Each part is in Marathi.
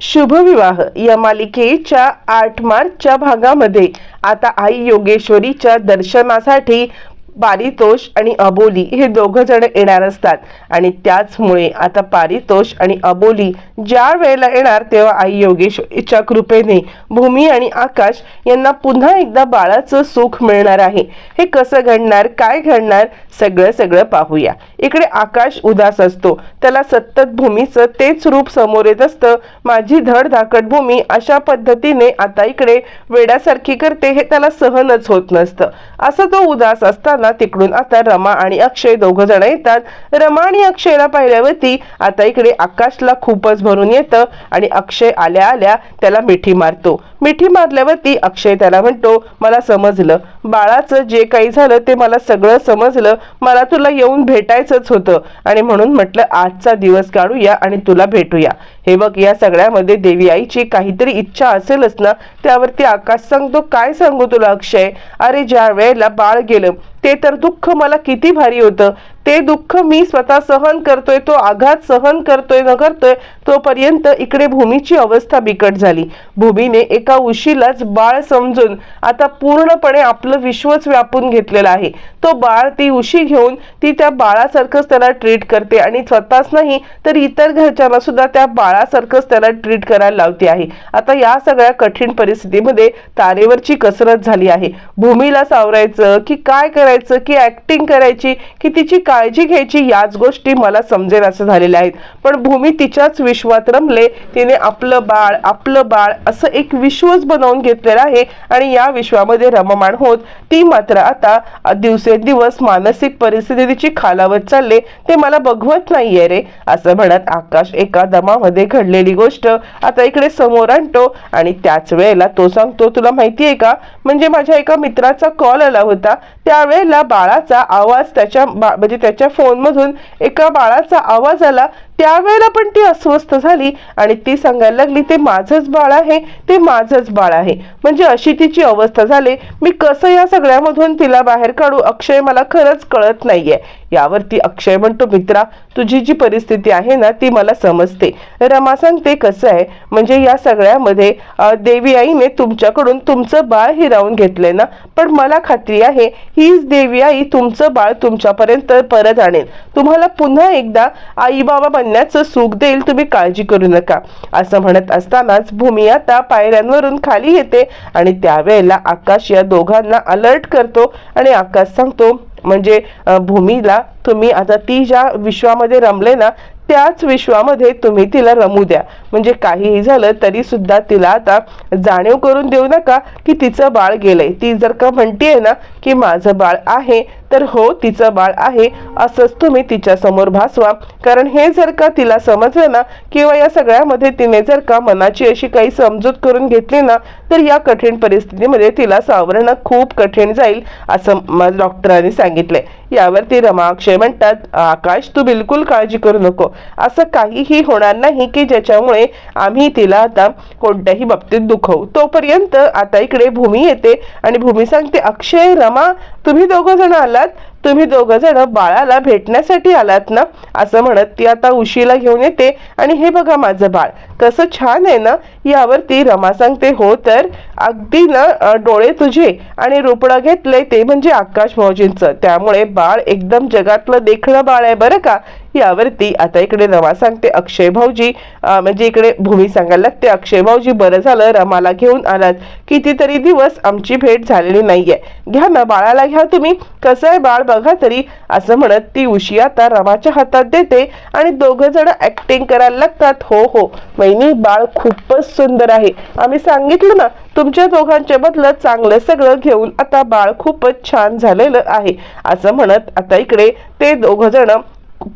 शुभविवाह या मालिकेच्या आठ मार्चच्या भागामध्ये. आता आई योगेश्वरीच्या दर्शनासाठी पारितोष आणि अबोली हे दोघं जण येणार असतात. आणि त्याचमुळे आता पारितोष आणि अबोली ज्या वेळेला येणार तेव्हा आई योगेश्वरीच्या कृपेने भूमी आणि आकाश यांना पुन्हा एकदा बाळाचं सुख मिळणार आहे. हे कसं घडणार काय घडणार सगळं सगळं पाहूया. इकडे आकाश उदास असतो. त्याला सतत भूमीचं तेच रूप समोर येत असतं. माझी धड धाकट भूमी अशा पद्धतीने आता इकडे वेड्यासारखी करते हे त्याला सहनच होत नसतं. असं तो उदास असताना तिकडून आता रमा आणि अक्षय दोघ जण येतात. रमा आणि अक्षयला पाहिल्यावरती आता इकडे आकाशला खूपच भरून येतं आणि अक्षय आल्या आल्या त्याला मिठी मारतो. मिठी मारल्यावरती अक्षय त्याला म्हणतो मला समजलं. बाळाचं जे काही झालं ते मला सगळं समजलं. मला तुला येऊन भेटायचंच होतं. आणि म्हणून म्हटलं आजचा दिवस काढूया आणि तुला भेटूया. हे बघ या सगळ्यामध्ये देवी आईची काहीतरी इच्छा असेलच ना त्यावरती आकाश सांगतो काय सांगू तुला अक्षय? अरे ज्या वेळेला बाळ गेलं ते तर दुःख मला किती भारी होतं. ते दुःख मी स्वतः सहन करतोय तो आघात सहन करतोय न करतोय तोपर्यंत इकडे भूमीची अवस्था बिकट झाली. भूमीने एका उशीलाच बाळ समजून आता पूर्णपणे आपलं विश्वच व्यापून घेतलेलं आहे. तो बाळ ती उशी घेऊन ती त्या बाळासारखंच त्याला ट्रीट करते आणि स्वतःच नाही तर इतर घरच्यांना सुद्धा त्या बाळासारखंच त्याला ट्रीट करायला लावते आहे. आता या सगळ्या कठीण परिस्थितीमध्ये तारेवरची कसरत झाली आहे. भूमीला सावरायचं की काय करायचं की ऍक्टिंग करायची की तिची काळजी घ्यायची याच गोष्टी मला समजेल असं झालेल्या आहेत पण भूमी तिच्याच विश्वात रमले तिने आपलं बाळ आपलं बाळ असं एक विश्वच बनवून घेतलेलं आहे आणि या विश्वामध्ये रममाण होत ती मात्र आता दिवसेंदिवस मानसिक परिस्थिती तिची खालावत चालले ते मला बघवत नाहीये रे असं म्हणत आकाश एका दमामध्ये घडलेली गोष्ट आता इकडे समोर आणतो आणि त्याच वेळेला तो सांगतो तुला माहिती आहे का? म्हणजे माझ्या एका मित्राचा कॉल आला होता. त्यावेळेला बाळाचा आवाज त्याच्या म्हणजे त्याच्या फोनमधून एका बाळाचा आवाज आला. त्यावेळेला पण ती अस्वस्थ झाली आणि ती सांगायला लागली ते माझंच बाळ आहे ते माझंच बाळ आहे. म्हणजे अशी तिची अवस्था झाली. मी कसं या सगळ्यामधून तिला बाहेर काढू अक्षय मला खरंच कळत नाहीये. यावरती अक्षय म्हणतो मित्रा तुझी जी परिस्थिती आहे ना ती मला समजते. रमा सांगते कसं आहे? म्हणजे या सगळ्यामध्ये देवी आईने तुमच्याकडून तुमचं बाळ हिरावून घेतलंय ना? पण मला खात्री आहे हीच देवी आई तुमचं बाळ तुमच्यापर्यंत परत आणेल. तुम्हाला पुन्हा एकदा आई बाबा बनण्याचं सुख देईल तुम्ही काळजी करू नका. असं म्हणत असतानाच भूमी आता पायऱ्यांवरून खाली येते आणि त्यावेळेला आकाश या दोघांना अलर्ट करतो आणि आकाश सांगतो म्हणजे भूमीला तुम्ही आता ती ज्या विश्वामध्ये रमले ना त्याच विश्वामध्ये तुम्ही तिला रमू द्या. म्हणजे काहीही झालं तरी सुद्धा तिला आता जाणीव करून देऊ नका की तिचं बाळ गेलंय. ती जर का म्हणतीये ना की माझं बाळ आहे तर हो तिचं बाळ आहे असंच तुम्ही तिच्या समोर भासवा. कारण हे जर का तिला समजलं ना किंवा या सगळ्यामध्ये तिने जर का मनाची अशी काही समजूत करून घेतली ना तर या कठीण परिस्थितीमध्ये तिला सावरणं खूप कठीण जाईल असं डॉक्टरांनी सांगितलंय. यावरती रमा अक्षय म्हणतात आकाश तू बिलकुल काळजी करू नको. असं काहीही होणार नाही की ज्याच्यामुळे आम्ही तिला आता कोणत्याही बाबतीत दुखवू. तोपर्यंत आता इकडे भूमी येते आणि भूमी सांगते अक्षय रमा तुम्ही दोघं जण आलात तुम्ही दोघं जण बाळाला भेटण्यासाठी आलात ना? असं म्हणत ती आता उशीला घेऊन येते आणि हे बघा माझं बाळ कसं छान आहे ना? यावरती रमा सांगते हो तर? अगदी ना डोळे तुझे आणि रोपडं घेतलंय ते म्हणजे आकाश भाऊजींचं. त्यामुळे बाळ एकदम जगातलं देखणं बाळ आहे बरं का? यावरती आता इकडे रमा सांगते अक्षय भाऊजी म्हणजे इकडे भूमी सांगायला लागते अक्षय भाऊजी बरं झालं रमाला घेऊन आलात. कितीतरी दिवस आमची भेट झालेली नाहीये. घ्या ना बाळाला घ्या तुम्ही. कसं आहे बाळ बघा तरी असं म्हणत ती उशी आता रमाच्या हातात देते आणि दोघं जण ऍक्टिंग करायला लागतात. हो हो. वहिनी बाळ खूपच सुंदर आहे. आम्ही सांगितलं ना तुमच्या दोघांच्या बदलत चांगलं सगळं घेऊन आता बाळ खूपच छान झालेलं आहे. असं म्हणत आता इकडे ते दोघं जण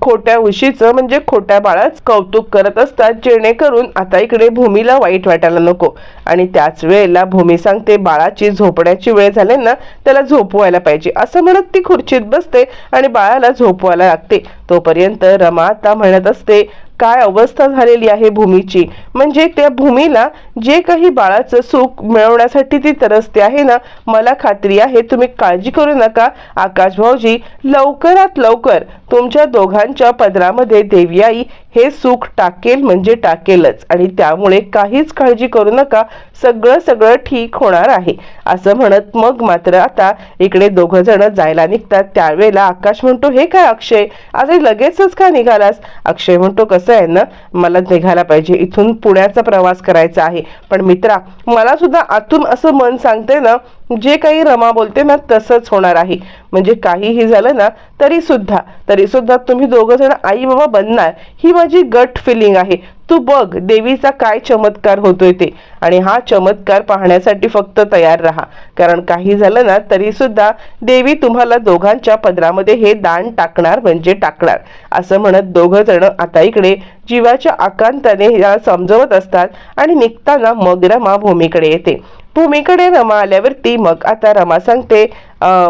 खोट्या उशीचं म्हणजे खोट्या बाळाच कौतुक करत असतात जेणेकरून आता इकडे भूमीला वाईट वाटायला नको. आणि त्याच वेळेला भूमी सांगते बाळाची झोपण्याची वेळ झाली ना त्याला झोपवायला पाहिजे. असं म्हणत ती खुर्चीत बसते आणि बाळाला झोपवायला लागते. तोपर्यंत रमा आता म्हणत असते काय अवस्था झालेली आहे भूमीची? म्हणजे त्या भूमीला जे काही बाळाचं सुख मिळवण्यासाठी ती तरसते आहे ना मला खात्री आहे तुम्ही काळजी करू नका. आकाश भाऊजी लवकरात लवकर तुमच्या दोघांच्या पदरामध्ये देवी आई हे सुख टाकेल म्हणजे टाकेलच. आणि त्यामुळे काहीच काळजी करू नका. सगळं सगळं ठीक होणार आहे. असं म्हणत मग मात्र आता इकडे दोघं जण जायला निघतात. त्यावेळेला आकाश म्हणतो हे काय अक्षय? अरे लगेचच का निघालास? अक्षय म्हणतो कसं आहे ना मला निघायला पाहिजे. इथून पुण्याचा प्रवास करायचा आहे. पण मित्रा मला सुद्धा आतून असं मन सांगते ना जे काही रमा बोलते ना तसंच होणार आहे. म्हणजे काहीही झालं ना तरी सुद्धा तरी सुद्धा तुम्ही दोघं जण आई बाबा बनणार ही माझी गट फिलिंग आहे. तू बघ देवीचा काय चमत्कार होतोय ते. आणि हा चमत्कार पाहण्यासाठी फक्त तयार राहा. कारण काही झालं ना तरी सुद्धा देवी तुम्हाला दोघांच्या पदरामध्ये हे दान टाकणार म्हणजे टाकणार. असं म्हणत दोघं जण आता इकडे जीवाच्या आकांताने या समजवत असतात आणि निघताना मग रमा भूमीकडे येते. भूमीकडे रमा आल्यावरती मग आता रमा सांगते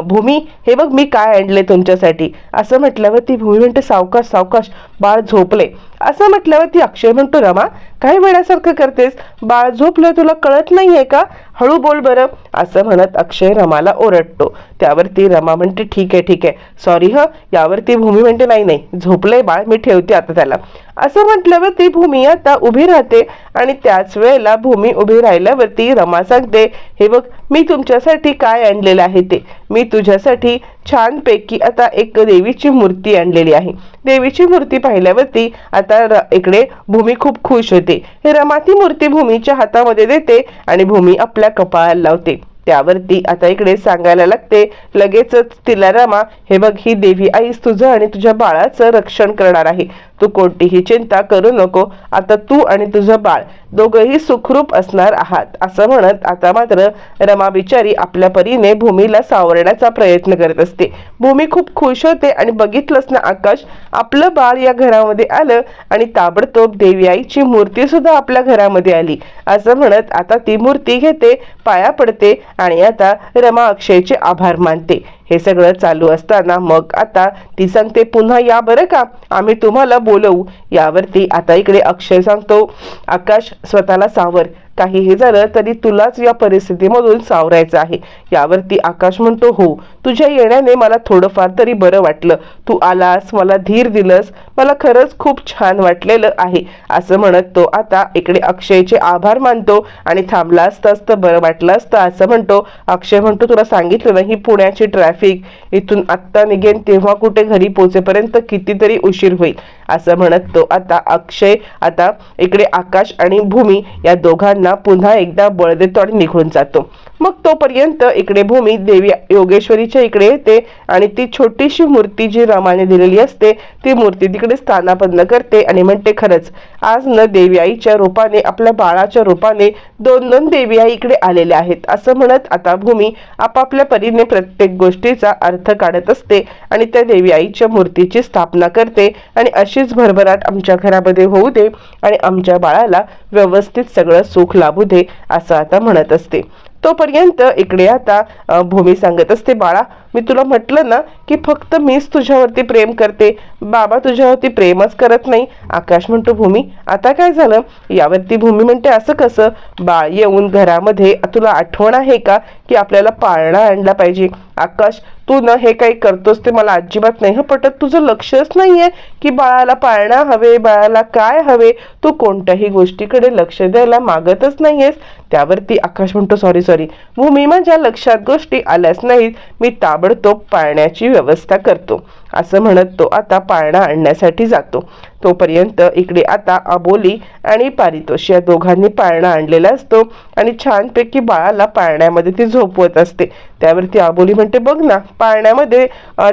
भूमी हे बघ मी काय आणले तुमच्यासाठी. असं म्हटल्यावर ती भूमी म्हणते सावकाश सावकाश बाळ झोपले. असं म्हटल्यावर ती अक्षय म्हणतो रमा काय वेळासारखं करतेस? बाळ झोपलं तुला कळत नाहीये का? हळू बोल बरं. असं म्हणत अक्षय रमाला ओरडतो. त्यावरती रमा म्हणते ठीक आहे ठीक आहे. सॉरी ह. यावरती भूमी म्हणते नाही नाही. झोपलंय बाळ मी ठेवते आता त्याला. असं म्हटल्यावर ती भूमी आता उभी राहते आणि त्याच वेळेला भूमी उभी राहिल्यावरती रमा सांगते हे बघ मी तुमच्यासाठी काय आणलेलं आहे ते? मी तुझ्यासाठी छानपैकी आता एक देवीची मूर्ती आणलेली आहे. देवीची मूर्ती पाहिल्यावरती आता र- इकडे भूमी खूप खुश होते. हे रमा ती मूर्ती भूमीच्या हातामध्ये देते आणि भूमी आपल्या कपाळाला लावते. त्यावरती आता इकडे सांगायला लागते लगेचच तिला रमा हे बघ ही देवी आईस तुझं आणि तुझ्या बाळाचं रक्षण करणार आहे. तू कोणतीही चिंता करू नको. आता तू आणि तुझं बाळ दोघंही सुखरूप असणार आहात. असं म्हणत आता मात्र रमा बिचारी आपल्या परीने भूमीला सावरण्याचा प्रयत्न करत असते. भूमी खूप खुश होते आणि बघितलंच ना आकाश आपलं बाळ या घरामध्ये आलं आणि ताबडतोब देवी आईची मूर्ती सुद्धा आपल्या घरामध्ये आली. असं म्हणत आता ती मूर्ती घेते पाया पडते आणि आता रमा अक्षयचे आभार मानते. हे सगळं चालू असताना मग आता ती सांगते पुन्हा या बरं का? आम्ही तुम्हाला बोलवू. यावरती आता इकडे अक्षय सांगतो आकाश स्वतःला सावर. काहीही झालं तरी तुलाच या परिस्थितीमधून सावरायचं आहे. यावरती आकाश म्हणतो हो तुझ्या येण्याने मला थोडंफार तरी बरं वाटलं. तू आलास मला धीर दिलंस मला खरंच खूप छान वाटलेलं आहे असं म्हणत तो आता इकडे अक्षयचे आभार मानतो आणि थांबला असतं असतं बरं वाटलं असतं असं म्हणतो. अक्षय म्हणतो तुला सांगितलं ना ही पुण्याची ट्रॅफिक. इथून आत्ता निघेन तेव्हा कुठे घरी पोचेपर्यंत कितीतरी उशीर होईल. असं म्हणत तो आता अक्षय आता इकडे आकाश आणि भूमी या दोघांना पुन्हा एकदा बळ देतो आणि निघून जातो. मग तोपर्यंत इकडे भूमी देवी योगेश्वरी योगेश्वरीच्या इकडे येते आणि ती छोटीशी मूर्ती जी रामाने दिलेली असते ती मूर्ती तिकडे स्थानापन्न करते आणि म्हणते खरंच आज न देवी आईच्या रूपाने आपल्या बाळाच्या रूपाने दोन दोन देवी आई इकडे आलेल्या आहेत. असं म्हणत आता भूमी आपापल्या परीने प्रत्येक गोष्टीचा अर्थ काढत असते आणि त्या देवी आईच्या मूर्तीची स्थापना करते आणि अशीच भरभराट आमच्या घरामध्ये होऊ दे आणि आमच्या बाळाला व्यवस्थित सगळं सुख लाभू दे असं आता म्हणत असते. तोपर्यंत इकडे आता भूमी सांगत असते बाळा मी तुला म्हटलं ना की फक्त मीच तुझ्यावरती प्रेम करते. बाबा तुझ्यावरती प्रेमच करत नाही. आकाश म्हणतो भूमी आता काय झालं? यावरती भूमी म्हणते असं कसं? बाळ येऊन घरामध्ये तुला आठवण आहे का? की आपल्याला पाळणा आणला पाहिजे. आकाश तू ना हे काही करतोस ते मला अजिबात नाही हं पटत. तुझं लक्षच नाहीये की बाळाला पाळणा हवे बाळाला काय हवे? तू कोणत्याही गोष्टीकडे लक्ष द्यायला मागतच नाहीयेस. त्यावरती आकाश म्हणतो सॉरी सॉरी. भूमी माझ्या लक्षात गोष्टी आल्याच नाहीत. मी ताब ताबडतोब पाळण्याची व्यवस्था करतो. असं म्हणत तो आता पाळणा आणण्यासाठी जातो. तोपर्यंत इकडे आता अबोली आणि पारितोष या दोघांनी पाळणा आणलेला असतो आणि छानपैकी बाळाला पाळण्यामध्ये ती झोपवत असते. त्यावरती अबोली म्हणते बघ ना पाळण्यामध्ये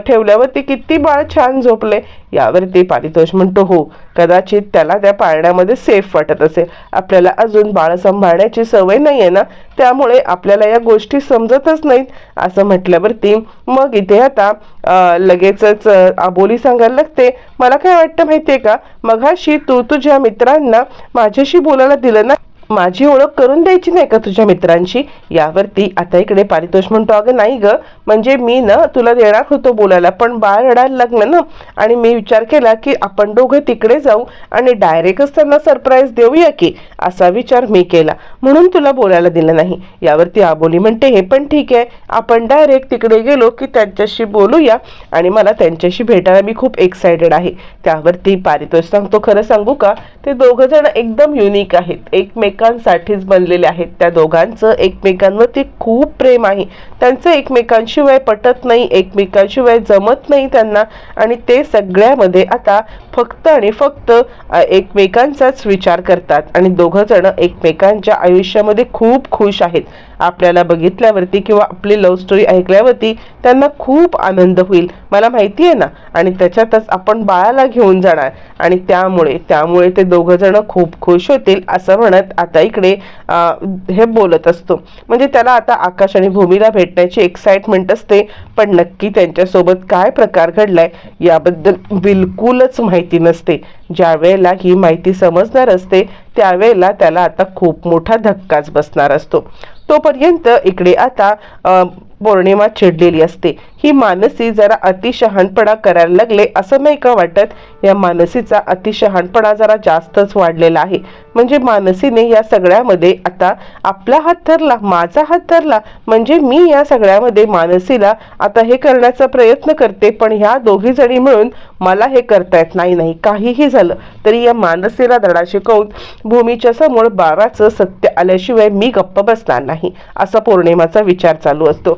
ठेवल्यावरती किती बाळ छान झोपले. यावरती पारितोष म्हणतो हो कदाचित त्याला त्या पाळण्यामध्ये सेफ वाटत असेल. आपल्याला अजून बाळ सांभाळण्याची सवय नाही आहे ना? त्यामुळे आपल्याला या गोष्टी समजतच नाहीत. असं म्हटल्यावरती मग इथे आता लगेचच अबोली सांगायला लागते मला काय वाटतं माहिती आहे का? मघाशी तू तुझ्या मित्रांना माझ्याशी बोलायला दिलं ना माझी ओळख करून द्यायची नाही का तुझ्या मित्रांची? यावरती आता इकडे पारितोष म्हणतो अगं नाही ग. म्हणजे मी ना तुला देणार होतो बोलायला पण बाळ रडायला लागलं ना. आणि मी विचार केला की आपण दोघं तिकडे जाऊ आणि डायरेक्टच त्यांना सरप्राईज देऊया की? असा विचार मी केला. म्हणून तुला बोलायला दिलं नाही. यावरती आबोली म्हणते हे पण ठीक आहे. आपण डायरेक्ट तिकडे गेलो की त्यांच्याशी बोलूया आणि मला त्यांच्याशी भेटायला मी खूप एक्सायटेड आहे. त्यावरती पारितोष सांगतो खरं सांगू का? ते दोघं जण एकदम युनिक आहेत. एकमेक एकमेकांसाठीच बनलेले आहेत. त्या दोघांचं एकमेकांवरती खूप प्रेम आहे. त्यांचं एकमेकांशिवाय पटत नाही एकमेकांशिवाय जमत नाही त्यांना. आणि ते सगळ्यामध्ये आता फक्त आणि फक्त एकमेकांचाच विचार करतात. आणि दोघं जण एकमेकांच्या आयुष्यामध्ये खूप खुश आहेत. आपल्याला बघितल्यावरती किंवा आपली लव्ह स्टोरी ऐकल्यावरती त्यांना खूप आनंद होईल. मला माहिती आहे ना? आणि त्याच्यातच आपण बाळाला घेऊन जाणार. आणि त्यामुळे त्यामुळे ते दोघं जण खूप खुश होतील असं म्हणत आता इकडे हे बोलत असतो. म्हणजे त्याला आता आकाश आणि भूमीला भेटण्याची एक्साइटमेंट असते. पण नक्की त्यांच्यासोबत काय प्रकार घडलाय याबद्दल बिलकुलच माहिती नसते. ज्या वेळेला ही माहिती समजणार असते त्यावेळेला त्याला आता खूप मोठा धक्काच बसणार असतो. तोपर्यंत इकडे आता पौर्णिमा चिडलेली असते. ही मानसी जरा अतिशहाणपणा करायला लागले असं नाही का वाटत? या मानसीचा अतिशहाणपणा जरा जास्तच वाढलेला आहे. म्हणजे मानसीने या सगळ्यामध्ये आता आपला हात धरला माझा हात धरला. म्हणजे मी या सगळ्यामध्ये मानसीला आता हे करण्याचा प्रयत्न करते पण ह्या दोघी जणी मिळून मला हे करतायत नाही नाही. काहीही झालं तरी या मानसीला धडा शिकवून भूमीच्या समोर बाराचं सत्य आल्याशिवाय मी गप्प बसणार नाही असा पौर्णिमाचा विचार चालू असतो.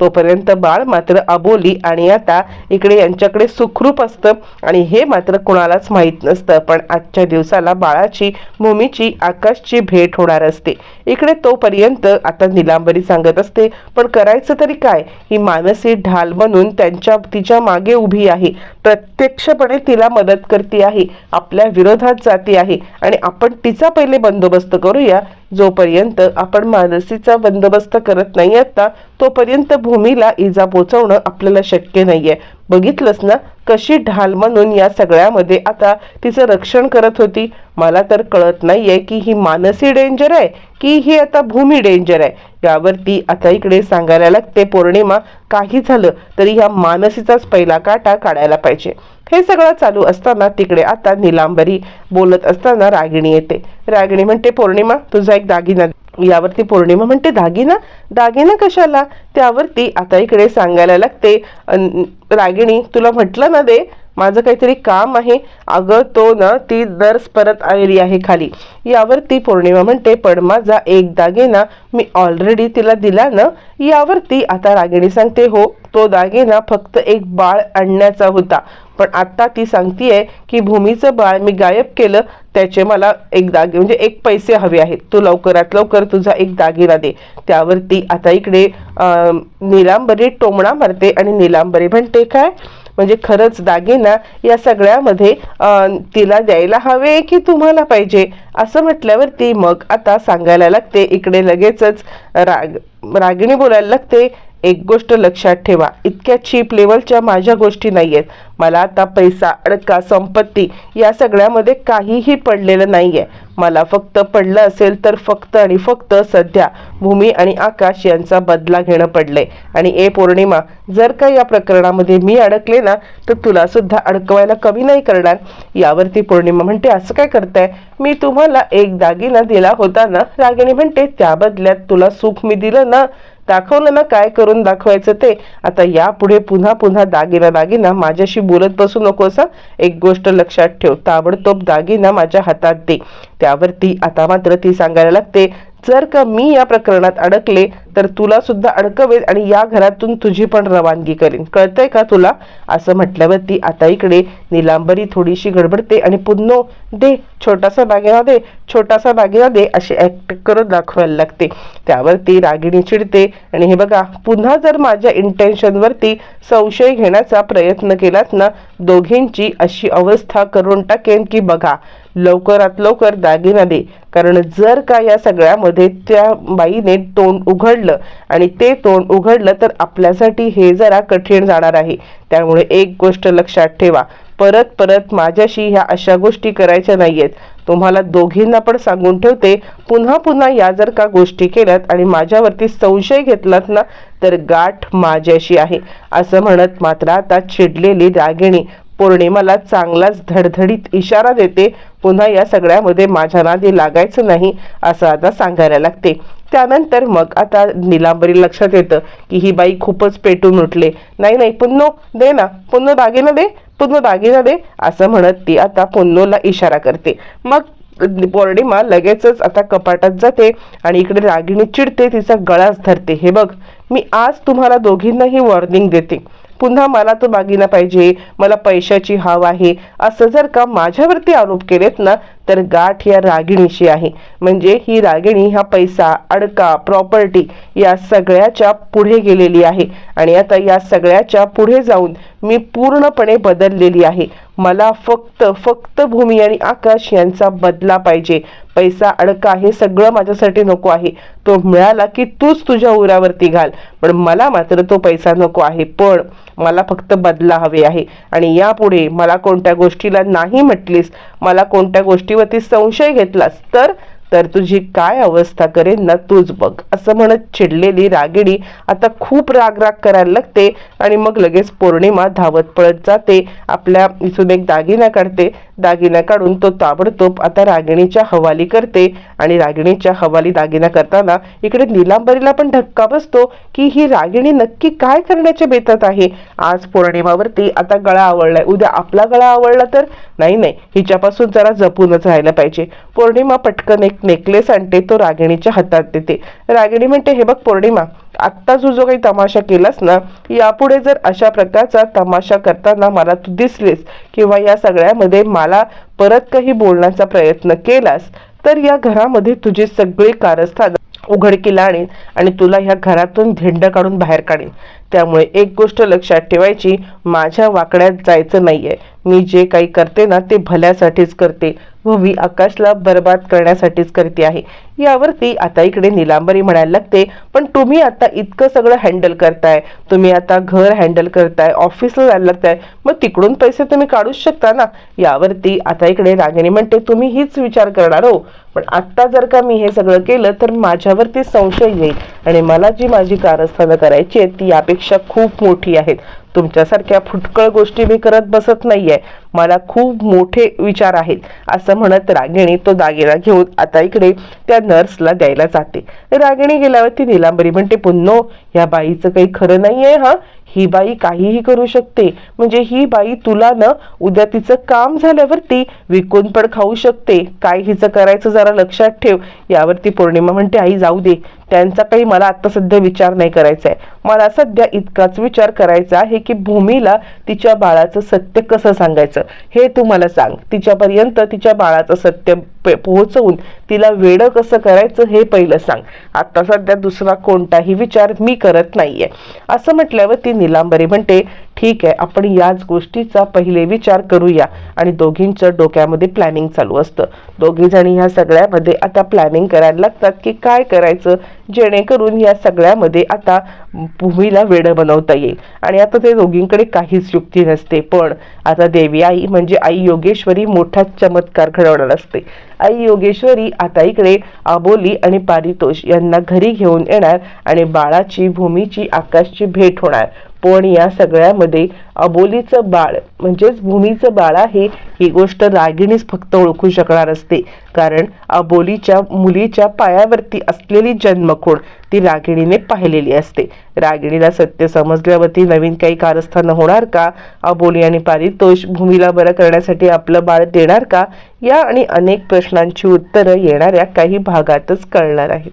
तोपर्यंत बाळ मात्र अबोली आणि आता इकडे यांच्याकडे सुखरूप असतं आणि हे मात्र कुणालाच माहीत नसतं. पण आजच्या दिवसाला बाळाची भूमीची आकाशची भेट होणार असते. इकडे तोपर्यंत आता निलांबरी सांगत असते पण करायचं तरी काय ही मानसी ढाल बनून त्यांच्या तिच्यामागे उभी आहे. प्रत्यक्षपणे तिला मदत करते आहे. आपल्या विरोधात जाते आहे. आणि आपण तिचा पहिले बंदोबस्त करूया. जोपर्यंत आपण मानसीचा बंदोबस्त करत नाही आता तोपर्यंत भूमीला इजा पोचवणं आपल्याला शक्य नाहीये. बघितलंस ना? कशी ढाल म्हणून या सगळ्यामध्ये आता तिचं रक्षण करत होती. मला तर कळत नाहीये की ही मानसी डेंजर आहे की ही आता भूमी डेंजर आहे. यावरती आता इकडे सांगायला लागते पौर्णिमा काही झालं तरी ह्या मानसीचाच पहिला काटा काढायला पाहिजे. हे सगळं चालू असताना तिकडे आता निलांबरी बोलत असताना रागिणी येते. रागिणी म्हणते पौर्णिमा तुझा एक दागिना यावरती पौर्णिमा म्हणते दागिना दागिना कशाला? त्यावरती आता इकडे सांगायला लागते रागिणी तुला म्हटलं ना दे माझं काहीतरी काम आहे अगं तो ना ती दर्स परत आलेली आहे खाली. यावरती पौर्णिमा म्हणते पण माझा एक दागिना मी ऑलरेडी तिला दिला ना यावरती आता रागिणी सांगते हो तो दागिना फक्त एक बाळ आणण्याचा होता. पण आत्ता ती सांगतीये की भूमीचं बाळ मी गायब केलं त्याचे मला एक दागे म्हणजे एक पैसे हवे आहेत. तू लवकरात लवकर तुझा एक दागिना दे. त्यावरती आता इकडे अं, निलांबरी टोमणा मारते आणि निलांबरी म्हणते काय? म्हणजे खरंच दागिना या सगळ्यामध्ये तिला द्यायला हवे की तुम्हाला पाहिजे? असं म्हटल्यावरती मग आता सांगायला लागते. इकडे लगेचच राग रागिणी बोलायला लागते. एक गोष्ट लक्षात ठेवा इतक्या चीप लेवलच्या माझ्या गोष्टी नाही आहेत मला आता पैसा अडका संपत्ती या सगळ्यामध्ये काहीही पडलेलं नाही आहे मला फक्त पडलं असेल तर फक्त आणि फक्त सध्या भूमी आणि आकाश यांचा बदला घेणं पडलंय. आणि ए पौर्णिमा जर का या प्रकरणामध्ये मी अडकले ना तर तुला सुद्धा अडकवायला कमी नाही करणार. यावरती पौर्णिमा म्हणते असं काय करताय? मी तुम्हाला एक दागिना दिला होता ना? रागिणी म्हणते त्या बदल्यात तुला सुख मी दिलं ना दाखवलं ना काय करून दाखवायचं ते. आता यापुढे पुन्हा पुन्हा दागिना दागिना माझ्याशी बोलत बसू नको असं एक गोष्ट लक्षात ठेव. ताबडतोब दागिना माझ्या हातात दे. त्यावर ती आता मात्र ती सांगायला लागते जर का मी या प्रकरणात अडकले तर तुला सुद्धा अडकवेल आणि या घरातून तुझी पण रवानगी करेन. कळतंय का तुला? असं म्हटल्यावरती आता इकडे निलांबरी थोडीशी गडबडते आणि पुन्हा दे छोटासा दागिना दे छोटासा दागिना दे अशी ऍक्ट करून दाखवायला लागते. त्यावरती रागिणी चिडते आणि हे बघा पुन्हा जर माझ्या इंटेन्शनवरती संशय घेण्याचा प्रयत्न केलात ना दोघींची अशी अवस्था करून टाकेन की बघा लवकरात लवकर दागिना दे. कारण जर का या सगळ्यामध्ये त्या बाईने तोंड उघडलं आणि ते तोंड उघडलं तर आपल्यासाठी हे जरा कठीण जाणार आहे. त्यामुळे एक गोष्ट लक्षात ठेवा. परत परत माझ्याशी ह्या अशा गोष्टी करायच्या नाहीयेत. तुम्हाला दोघींना पण सांगून ठेवते पुन्हा पुन्हा या जर का गोष्टी केल्यात आणि माझ्यावरती संशय घेतलात ना तर गाठ माझ्याशी आहे. असं म्हणत मात्र आता चिडलेली रागिणी पौर्णिमाला चांगलाच धडधडीत इशारा देते. पुन्हा या सगळ्यामध्ये माझ्या नादी लागायचं नाही असं आता सांगायला लागते. त्यानंतर मग आता निलांबरी लक्षात येतं की ही बाई खूपच पेटून उठले. नाही नाही पुन्नो दे ना. पुन्नो दागिना दे. पुन्नो दागिना दे असं म्हणत ती आता पुन्नोला इशारा करते. मग पौर्णिमा लगेचच आता कपाटात जाते आणि इकडे रागिणी चिडते तिचा गळाच धरते. हे बघ मी आज तुम्हाला दोघींनाही वॉर्निंग देते. पुन्हा मला तो दागिना पाहिजे मला पैशाची हाव आहे. असं जर का माझ्यावरती आरोप केलेत ना तर गाठ या रागिणीशी आहे. म्हणजे ही रागिणी हा पैसा अडका प्रॉपर्टी या सगळ्याच्या पुढे गेलेली आहे. आणि आता या सगळ्याच्या पुढे जाऊन मी पूर्णपणे बदललेली आहे. मला फक्त फक्त भूमी आणि आकाश यांचा बदला पाहिजे. पैसा अडका हे सगळं माझ्यासाठी नको आहे. तो मिळाला की तूच तुझ्या उरावरती घाल. पण मला मात्र तो पैसा नको आहे. पण मला फक्त बदला हवे आहे. आणि यापुढे मला कोणत्या गोष्टीला नाही म्हटलीस मला कोणत्या गोष्टीवरती संशय घेतलास तर तर तुझी काय अवस्था करेन ना तूच बघ. असं म्हणत चिडलेली रागिणी आता खूप राग राग करायला लागते आणि मग लगेच पौर्णिमा धावत पळत जाते. आपल्या इथून एक दागिना काढते. दागिना काढून तो ताबडतोब आता रागिणीच्या हवाली करते आणि रागिणीच्या हवाली दागिना करताना इकडे निलांबरीला पण धक्का बसतो की ही रागिणी नक्की काय करण्याच्या बेतात आहे. आज पौर्णिमावरती आता गळा आवडलाय उद्या आपला गळा आवडला तर? नाही नाही. हिच्यापासून जरा जपूनच राहायला पाहिजे. पौर्णिमा पटकन एक नेकलेस आणते तो रागिणीच्या हातात देते. रागिणी म्हणते हे बघ पौर्णिमा आत्ता तू जो काही तमाशा केलास ना यापुढे जर अशा प्रकारचा तमाशा करताना मला तू दिसलीस किंवा या सगळ्यामध्ये मला परत काही बोलण्याचा प्रयत्न केलास तर या घरामध्ये तुझी सगळी कारस्थान उघडकीला आणीन आणि तुला ह्या घरातून धिंड काढून बाहेर काढीन. त्यामुळे एक गोष्ट लक्षात ठेवायची माझ्या वाकड्यात जायचं नाहीये. मी जे काही करते ना ते भल्यासाठीच करते. व मी आकाशला बर्बाद करण्यासाठीच करते आहे. यावरती आता इकडे निलांबरी म्हणायला लागते पण तुम्ही आता इतकं सगळं हँडल करताय. तुम्ही आता घर हँडल करताय ऑफिसला जायला लागताय. मग तिकडून पैसे तुम्ही काढूच शकता ना? यावरती आता इकडे रागिणी म्हणते तुम्ही हीच विचार करणार हो. पण आत्ता जर का मी हे सगळं केलं तर माझ्यावरती संशय येईल. आणि मला जी माझी कारस्थानं करायची आहेत ती यापेक्षा खूप मोठी आहेत. तुमच्यासारख्या फुटकळ गोष्टी मी करत बसत नाहीये. मला खूप मोठे विचार आहेत. असं म्हणत रागिणी तो दागिना घेऊन आता इकडे त्या नर्सला द्यायला जाते. रागिणी गेल्यावरती निलांबरी म्हणते पुन्नो या बाईचं काही खरं नाहीये हा? ही बाई काहीही करू शकते. म्हणजे ही बाई तुला ना उद्या तिचं काम झाल्यावरती विकून पण खाऊ शकते. काय हिचं करायचं जरा लक्षात ठेव. यावरती पौर्णिमा म्हणते आई जाऊ दे. त्यांचा काही मला आता सध्या विचार नाही करायचा आहे मला सध्या इतकाच विचार करायचा आहे की भूमीला तिच्या बाळाचं सत्य कसं सांगायचं? हे तू मला सांग. तिच्यापर्यंत तिच्या बाळाचं सत्य पोहोचवून तिला वेडं कसं करायचं हे पहिलं सांग. आता सध्या दुसरा कोणताही विचार मी करत नाहीये. असं म्हटल्यावर ती निलांबरी म्हणते ठीक आहे आपण याच गोष्टीचा पहिले विचार करूया. आणि दोघींचं डोक्यामध्ये प्लॅनिंग चालू असतं. दोघी जणी ह्या सगळ्यामध्ये आता प्लॅनिंग करायला लागतात की काय करायचं? जेणेकरून या सगळ्यामध्ये आता भूमीला वेडं बनवता येईल. आणि आता ते दोघींकडे काहीच युक्ती नसते. पण आता देवी आई म्हणजे आई योगेश्वरी मोठा चमत्कार घडवणार असते. आई योगेश्वरी आता इकडे आबोली आणि पारितोष यांना घरी घेऊन येणार आणि बाळाची भूमीची आकाशची भेट होणार. पण या सगळ्यामध्ये अबोलीचं बाळ म्हणजेच भूमीचं बाळ आहे ही गोष्ट रागिणीच फक्त ओळखू शकणार असते. कारण अबोलीच्या मुलीच्या पायावरती असलेली जन्मखोड ती रागिणीने पाहिलेली असते. रागिणीला सत्य समजल्यावरती नवीन काही कारस्थानं होणार का? अबोली आणि पारितोष भूमीला बरं करण्यासाठी आपलं बाळ देणार का? या आणि अनेक प्रश्नांची उत्तरं येणाऱ्या काही भागातच कळणार आहेत.